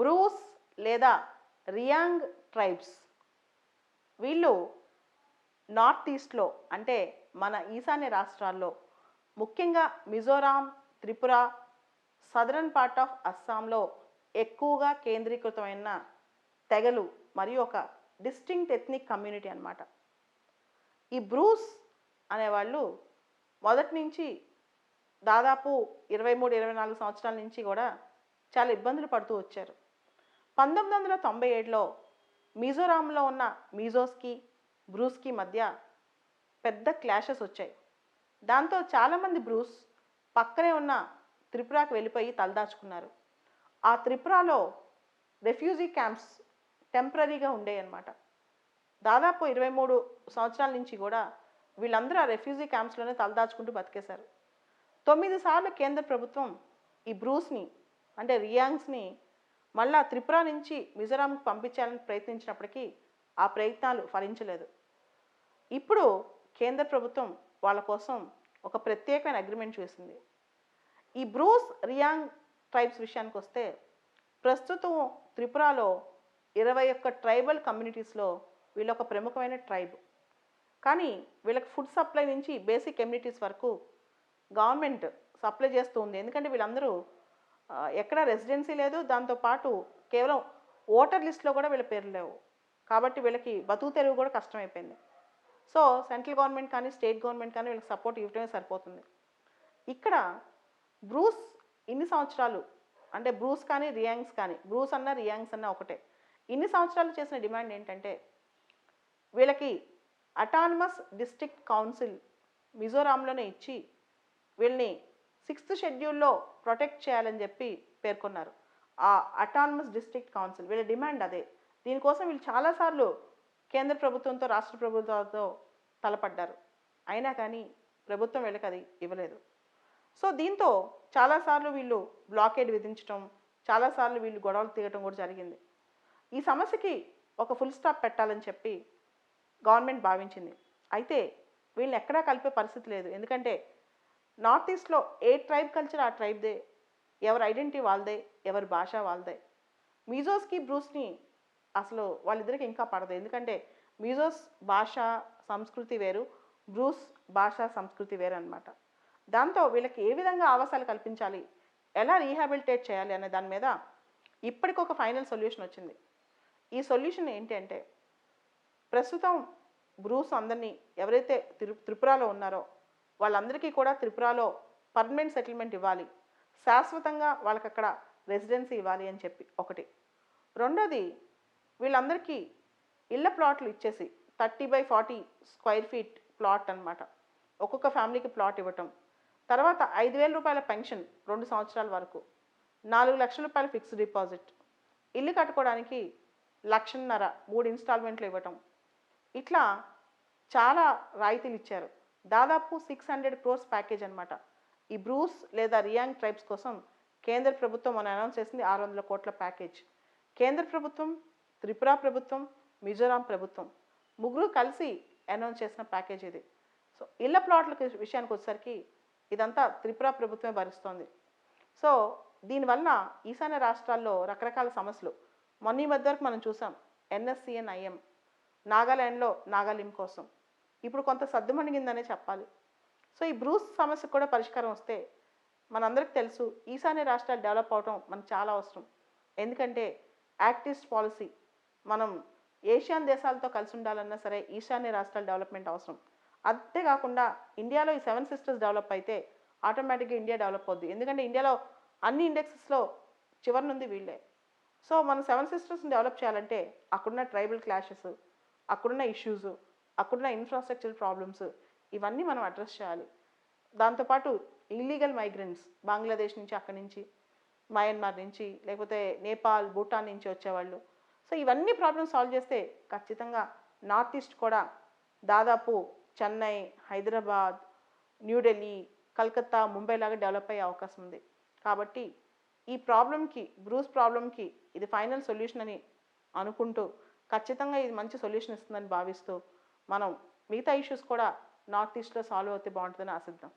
Bruce లేదా Reang tribes. వీళ్ళు north ఈస్ట్లో అంటే మన ఈశాన్య రాష్ట్రాల్లో ముఖ్యంగా Mizoram Tripura southern part of అస్సాంలో ఎక్కువగా కేంద్రీకృతమైన తెగలు మరియు ఒక డిస్టింక్ట్ ఎథ్నిక్ కమ్యూనిటీ అనమాట ఈ బ్రూస్ అనేవాళ్ళు మొదటి నుంచి దాదాపు ఇరవై మూడు ఇరవై నాలుగు సంవత్సరాల నుంచి కూడా చాలా ఇబ్బందులు పడుతూ వచ్చారు. పంతొమ్మిది వందల తొంభై ఏడులో మిజోరాంలో ఉన్న మిజోస్కి బ్రూస్కి మధ్య పెద్ద క్లాషెస్ వచ్చాయి. దాంతో చాలామంది బ్రూస్ పక్కనే ఉన్న త్రిపురకు వెళ్ళిపోయి తలదాచుకున్నారు. ఆ త్రిపురలో రెఫ్యూజీ క్యాంప్స్ టెంపరీగా ఉండేవి అనమాట దాదాపు ఇరవై మూడు సంవత్సరాల నుంచి కూడా వీళ్ళందరూ ఆ రెఫ్యూజీ క్యాంప్స్లోనే తలదాచుకుంటూ బతికేశారు. తొమ్మిది సార్లు కేంద్ర ప్రభుత్వం ఈ బ్రూస్ని అంటే రియాంగ్స్ని మళ్ళా త్రిపుర నుంచి మిజోరాంకు పంపించాలని ప్రయత్నించినప్పటికీ ఆ ప్రయత్నాలు ఫలించలేదు. ఇప్పుడు కేంద్ర ప్రభుత్వం వాళ్ళ కోసం ఒక ప్రత్యేకమైన అగ్రిమెంట్ చేసింది. ఈ బ్రూస్ రియాంగ్ ట్రైబ్స్ విషయానికి వస్తే ప్రస్తుతం త్రిపురలో ఇరవై ఒక్క ట్రైబల్ కమ్యూనిటీస్లో వీళ్ళొక ప్రముఖమైన ట్రైబ్. కానీ వీళ్ళకి ఫుడ్ సప్లై నుంచి బేసిక్ కమ్యూనిటీస్ వరకు గవర్నమెంట్ సప్లై చేస్తూ ఉంది. ఎందుకంటే వీళ్ళందరూ ఎక్కడ రెసిడెన్సీ లేదు. దాంతోపాటు కేవలం ఓటర్ లిస్ట్లో కూడా వీళ్ళ పేర్లు లేవు. కాబట్టి వీళ్ళకి బతుకు తెరువు కూడా కష్టమైపోయింది. సో సెంట్రల్ గవర్నమెంట్ కానీ స్టేట్ గవర్నమెంట్ కానీ వీళ్ళకి సపోర్ట్ ఇవ్వడమే సరిపోతుంది. ఇక్కడ బ్రూస్ ఇన్ని సంవత్సరాలు అంటే బ్రూస్ కానీ రియాంగ్స్ కానీ బ్రూస్ అన్న రియాంగ్స్ అన్న ఒకటే. ఇన్ని సంవత్సరాలు చేసిన డిమాండ్ ఏంటంటే వీళ్ళకి అటానమస్ డిస్ట్రిక్ట్ కౌన్సిల్ మిజోరాంలోనే ఇచ్చి వీళ్ళని సిక్స్త్ షెడ్యూల్లో ప్రొటెక్ట్ చేయాలని చెప్పి పేర్కొన్నారు. ఆ అటానమస్ డిస్ట్రిక్ట్ కౌన్సిల్ వీళ్ళ డిమాండ్ అదే. దీనికోసం వీళ్ళు చాలాసార్లు కేంద్ర ప్రభుత్వంతో రాష్ట్ర ప్రభుత్వాలతో తలపడ్డారు. అయినా కానీ ప్రభుత్వం వీళ్ళకి అది ఇవ్వలేదు. సో దీంతో చాలాసార్లు వీళ్ళు బ్లాకేడ్ విధించడం చాలాసార్లు వీళ్ళు గొడవలు తీయటం కూడా జరిగింది. ఈ సమస్యకి ఒక ఫుల్ స్టాప్ పెట్టాలని చెప్పి గవర్నమెంట్ భావించింది. అయితే వీళ్ళని ఎక్కడా కలిపే పరిస్థితి లేదు. ఎందుకంటే నార్త్ ఈస్ట్లో ఏ ట్రైబ్ కల్చర్ ఆ ట్రైబ్దే? ఎవరి ఐడెంటిటీ వాళ్ళదే? ఎవరి భాష వాళ్ళదే? మీజోస్కి బ్రూస్ని అసలు వాళ్ళిద్దరికి ఇంకా పడదు. ఎందుకంటే మీజోస్ భాష సంస్కృతి వేరు బ్రూస్ భాష సంస్కృతి వేరు అనమాట దాంతో వీళ్ళకి ఏ విధంగా ఆవాసాలు కల్పించాలి? ఎలా రీహాబిలిటేట్ చేయాలి అనే దాని మీద ఇప్పటికి ఒక ఫైనల్ సొల్యూషన్ వచ్చింది. ఈ సొల్యూషన్ ఏంటి అంటే ప్రస్తుతం బ్రూస్ అందరినీ ఎవరైతే త్రి త్రిపురలో ఉన్నారో వాళ్ళందరికీ కూడా త్రిపురలో పర్మనెంట్ సెటిల్మెంట్ ఇవ్వాలి. శాశ్వతంగా వాళ్ళకి అక్కడ రెసిడెన్సీ ఇవ్వాలి అని చెప్పి ఒకటి. రెండోది వీళ్ళందరికీ ఇళ్ళ ప్లాట్లు ఇచ్చేసి thirty by forty square feet plot అన్నమాట. ఒక్కొక్క ఫ్యామిలీకి ప్లాట్ ఇవ్వటం. తర్వాత ఐదు వేల రూపాయల పెన్షన్ రెండు సంవత్సరాల వరకు. నాలుగు లక్షల రూపాయల ఫిక్స్డ్ డిపాజిట్. ఇల్లు కట్టుకోవడానికి లక్షన్నర మూడు ఇన్స్టాల్మెంట్లు ఇవ్వటం. ఇట్లా చాలా రాయితీలు ఇచ్చారు. దాదాపు సిక్స్ హండ్రెడ్ క్రోర్స్ ప్యాకేజ్ అనమాట ఈ బ్రూస్ లేదా రియాంగ్ ట్రైబ్స్ కోసం కేంద్ర ప్రభుత్వం మనం అనౌన్స్ చేసింది ఆరు వందల కోట్ల ప్యాకేజ్ కేంద్ర ప్రభుత్వం త్రిపుర ప్రభుత్వం మిజోరాం ప్రభుత్వం ముగ్గురు కలిసి అనౌన్స్ చేసిన ప్యాకేజ్ ఇది. సో ఇళ్ళ ప్లాట్ల విషయానికి వచ్చేసరికి ఇదంతా త్రిపుర ప్రభుత్వమే భరిస్తోంది. సో దీనివల్ల ఈశాన్య రాష్ట్రాల్లో రకరకాల సమస్యలు. మొన్న ఈ మధ్య వరకు మనం చూసాం ఎన్ఎస్సిఎన్ ఐఎం నాగాల్యాండ్లో నాగాలిం కోసం. ఇప్పుడు కొంత సర్దుమణిగిందనే చెప్పాలి. సో ఈ బ్రూస్ సమస్యకు కూడా పరిష్కారం వస్తే మనందరికి తెలుసు ఈశాన్య రాష్ట్రాలు డెవలప్ అవడం మనకు చాలా అవసరం. ఎందుకంటే యాక్టిస్ట్ పాలసీ మనం ఏషియన్ దేశాలతో కలిసి ఉండాలన్నా సరే ఈశాన్య రాష్ట్రాల డెవలప్మెంట్ అవసరం. అంతేకాకుండా ఇండియాలో ఈ సెవెన్ సిస్టర్స్ డెవలప్ అయితే ఆటోమేటిక్గా ఇండియా డెవలప్ అవుద్ది. ఎందుకంటే ఇండియాలో అన్ని ఇండెక్సెస్లో చివరి నుండి వీళ్ళే. సో మనం సెవెన్ సిస్టర్స్ని డెవలప్ చేయాలంటే అక్కడున్న ట్రైబల్ క్లాషెస్ అక్కడున్న ఇష్యూస్ అక్కడున్న ఇన్ఫ్రాస్ట్రక్చర్ ప్రాబ్లమ్స్ ఇవన్నీ మనం అడ్రస్ చేయాలి. దాంతోపాటు ఇల్లీగల్ మైగ్రెంట్స్ బంగ్లాదేశ్ నుంచి అక్కడి నుంచి మయన్మార్ నుంచి లేకపోతే నేపాల్ భూటాన్ నుంచి వచ్చేవాళ్ళు. సో ఇవన్నీ ప్రాబ్లమ్స్ సాల్వ్ చేస్తే ఖచ్చితంగా నార్త్ ఈస్ట్ కూడా దాదాపు చెన్నై హైదరాబాద్ న్యూఢిల్లీ కలకత్తా ముంబై లాగా డెవలప్ అయ్యే అవకాశం ఉంది. కాబట్టి ఈ ప్రాబ్లంకి బ్రూస్ ప్రాబ్లంకి ఇది ఫైనల్ సొల్యూషన్ అని అనుకుంటూ ఖచ్చితంగా ఇది మంచి సొల్యూషన్ ఇస్తుందని భావిస్తూ మనం మిగతా ఇష్యూస్ కూడా నార్త్ ఈస్ట్లో సాల్వ్ అవుతే బాగుంటుందని ఆశిద్దాం.